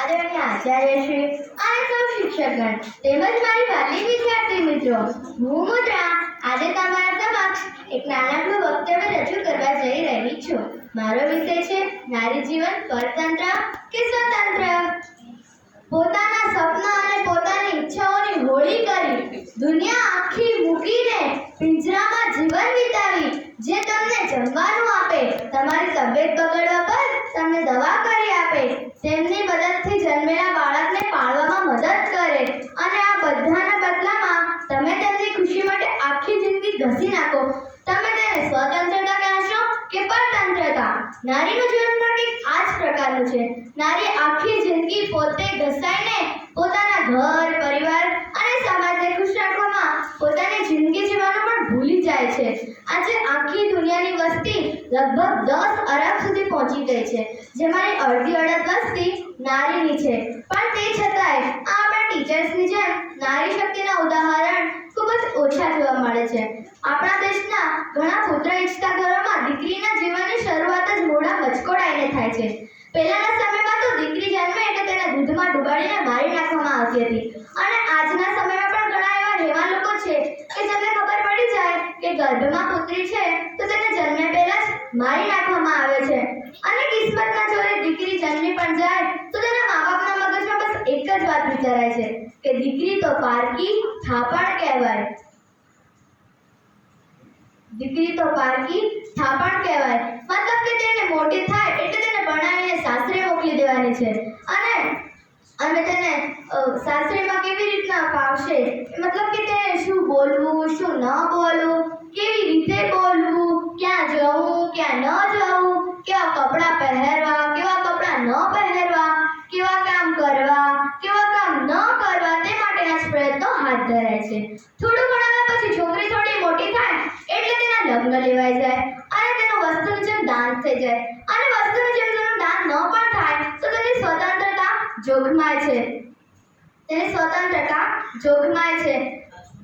આદરણીય આચાર્યશ્રી અને સૌ શિક્ષકગણ, તેમજ મારી વાલી વિદ્યાર્થી મિત્રો, હું મુદ્રા. આજે તમારા સમક્ષ એક નાનકડું વક્તવ્ય રજૂ કરવા જઈ રહી છું. મારો વિષય છે નારી જીવન પરતંત્ર કે સ્વતંત્ર? પોતાના સપના અને પોતાની ઈચ્છાઓની હોળી કરી દુનિયા આખી મૂકીને પિંજરામાં જીવન વિતાવી, જે તમને જમવાનું આપે, તમારી તબિયત બગડવા પર તમને દવા કરી આપે તેમની મદદથી જન્મેલા બાળકને પાળવામાં મદદ કરે અને આ બધાના બદલામાં તમે તેમની ખુશી માટે આખી જિંદગી નાખો. તમે તેને સ્વતંત્રતા કહેશો કે પરતંત્રતા? નારીનું જીવન પણ કંઈક આ જ પ્રકારનું છે. નારી આખી જિંદગી પોતે ઘસાઈને પોતાના ઘર, પરિવાર અને સમાજને ખુશ રાખવામાં પોતાની જિંદગી જીવવાનું પણ ભૂલી જાય છે. આજે આખી દુનિયાની વસ્તી લગભગ દસ અરબ સુધી પહોંચી ગઈ છે. જેમાંની અડધી અડધ વસ્તી નારીની છે. પણ તે છતાંય આ આપણા ટીચર્સની જેમ નારી શક્તિના ઉદાહરણ ખૂબ જ ઓછા જોવા મળે છે. આપણા દેશના ઘણા પુત્ર ઈચ્છતા ઘરોમાં દીકરીના જીવનની શરૂઆત જ મોડા મચકોડાઈને થાય છે. પહેલાના સમયમાં તો દીકરી જન્મે એટલે તેને દૂધમાં ડુબાડીને મારી નાખવામાં આવતી હતી. અને આજના સમયમાં પણ ઘણા એવા રહેવા લોકો છે કે જેમને ખબર પડી જાય કે ગર્ભમાં પુત્રી છે તો તેને જન્મે પહેલા જ મારી નાખવામાં આવે છે. અને કિસ્મતના જોરે દીકરી જન્મી પણ જાય તો તેના મા બાપના મગજમાં બસ એક જ વાત વિચારાય છે કે દીકરી તો પારકી થાપણ કહેવાય. દીકરી તો પારકી થાપણ કહેવાય. મતલબ કે તેને મોટી થાય એટલે તેને ભણાવીને સાસરે મોકલી દેવાની છે. અને અને તેને સાસરેમાં કેવી રીતના ફાવશે? મતલબ કે તેને શું બોલવું, શું ન બોલવું, કેવી રીતે બોલવું, ક્યાં જવું, ક્યાં ન જવું, કેવા કપડાં પહેરવા, કેવા કપડાં ન પહેરવા, કેવા કામ કરવા, કેવા કામ ન કરવા તે માટેના જ પ્રયત્નો હાથ ધરાય છે. થોડું ભણાવ્યા પછી છોકરી થોડી મોટી થાય એટલે તેના લગ્ન લેવાઈ જાય અને તેનું વસ્તુની જેમ દાન થઈ જાય અને વસ્તુની જેમ તેનું દાન ન પણ થાય તો તેની સ્વતંત્રતા જોખમાય છે. તેની સ્વતંત્રતા જોખમાય છે.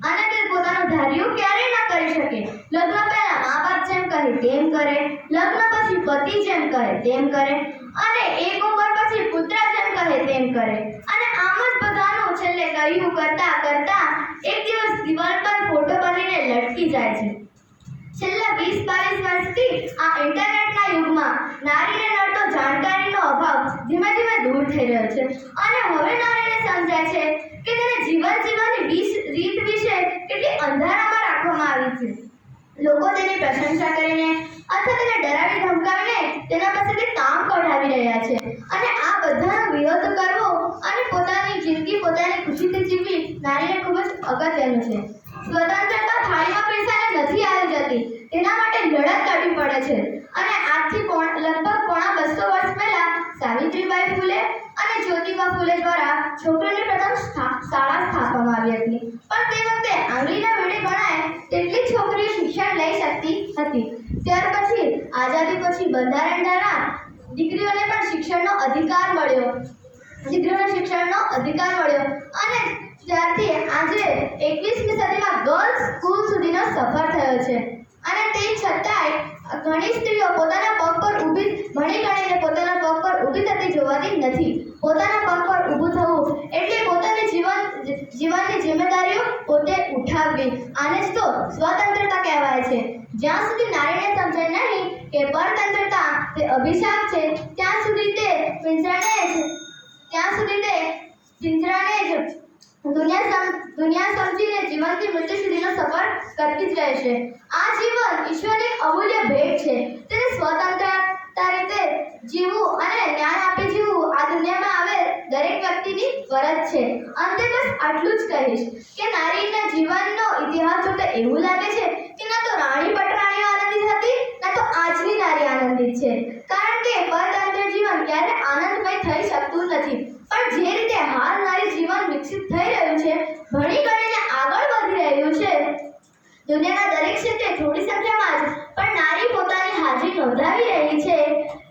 અને તે પોતાનું ધાર્યું ક્યારેય ન કરી શકે. લગ્ન પહેલા મા બાપ જેમ કહે તેમ કરે, લગ્ન પછી પતિ જેમ કહે તેમ કરે, અને એક ઉંમર પછી પુત્ર જેમ કહે તેમ કરે. અને આમ જ બધાનું છેલ્લે કહ્યું કરતા કરતા એક દિવસ દિવાલ પર ફોટો બનીને લટકી જાય છે. છેલ્લા વીસ બાવીસ વર્ષથી આ ઇન્ટરનેટના યુગમાં નારીને નડતો જાણકારીનો અભાવ ધીમે ધીમે દૂર થઈ રહ્યો છે. અને હવે નારીને સમજાય છે કે તેને જીવન જીવવાની વીસ રીત વિશે કેટલી અંધારામાં રાખવામાં આવી છે. લોકો તેની પ્રશંસા કરીને અથવા તેને ડરાવી ધમકાવીને તેના પાસેથી કામ કઢાવી રહ્યા છે. અને આ બધાનો વિરોધ કરવો અને પોતાની જિંદગી પોતાની ખુશીથી જીવવી નારીને ખૂબ જ અગત્યનું છે સ્વતંત્રતા થાળીમાં પૈસાને નથી આવી જતી તેના માટે લડત છે. અને આજથી પણ, લગભગ પોણા બસો વર્ષ પહેલા સાવિત્રીબાઈ ફૂલે અને જ્યોતિબા ફૂલે દ્વારા છોકરીઓની પ્રથમ શાળા સ્થાપવામાં આવી હતી. પણ તે વખતે આંગળીના વેડે ગણાય તેટલી છોકરીઓ શિક્ષણ લઈ શકતી હતી. ત્યાર પછી, આઝાદી પછી બંધારણ દ્વારા દીકરીઓને પણ શિક્ષણનો અધિકાર મળ્યો. દીકરીઓને શિક્ષણનો અધિકાર મળ્યો. અને ત્યારથી આજે એકવીસમી સદીમાં ગર્લ્સ સ્કૂલ સુધીનો સફર થયો છે. અને તે છતાંય ઘણી સ્ત્રીઓ પોતાના પગ પર ઊભી ભણી ગણીને પોતાના પગ પર ઊભી થતી જોવાતી નથી. પોતાના પગ પર ઊભું થવું એટલે પોતાની જીવન, જીવનની જિમ્મેદારીઓ પોતે ઉઠાવવી. આને જ તો સ્વતંત્રતા કહેવાય છે. જ્યાં સુધી નારીને સમજે નહીં કે પરતંત્રતા તે અભિશાપ છે, ત્યાં સુધી તે પિંજરાને જ, ત્યાં સુધી તે દુનિયા દુનિયા સમજીને જીવનથી મૃત્યુ સુધીનો સફર કરતી જ રહેશે આ જીવન ઈશ્વરની અમૂલ્ય ભેટ છે. તેને સ્વતંત્રતા રીતે જીવવું અને જ્ઞાન આપી જીવવું આ દુનિયામાં આવે દરેક વ્યક્તિની ફરજ છે. અંતે બસ આટલું જ કહીશ કે નારીના જીવનનો ઇતિહાસ જોતા એવું લાગે છે કે ના તો રાણી પટરાણીઓ આનંદિત હતી, ના તો આજની નારી આનંદિત છે. કારણ કે પરતંત્ર જીવન ક્યારે આનંદમય થઈ શકતું નથી પણ જે રીતે હાલ નારી જીવન વિકસિત થઈ રહ્યું છે ભણી ગણીને આગળ વધી રહ્યું છે દુનિયાના દરેક ક્ષેત્રે થોડી સંખ્યામાં જ, પણ નારી પોતાની હાજરી નોંધાવી રહી છે.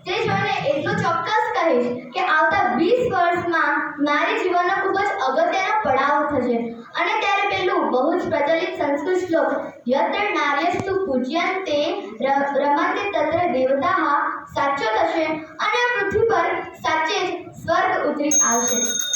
તે જોઈને એટલું ચોક્કસ કહીશ કે આવતા વીસ વર્ષમાં નારી જીવનનો ખૂબ જ અગત્યનો પડાવ થશે. અને ત્યારે પેલું બહુ જ પ્રચલિત સંસ્કૃત શ્લોક, યત્ર નાર્યસ્તુ પૂજ્યંતે રમંતે તત્ર દેવતા સાચો થશે અને આ પૃથ્વી પર સાચે જ સ્વર્ગ ઉતરી આવશે.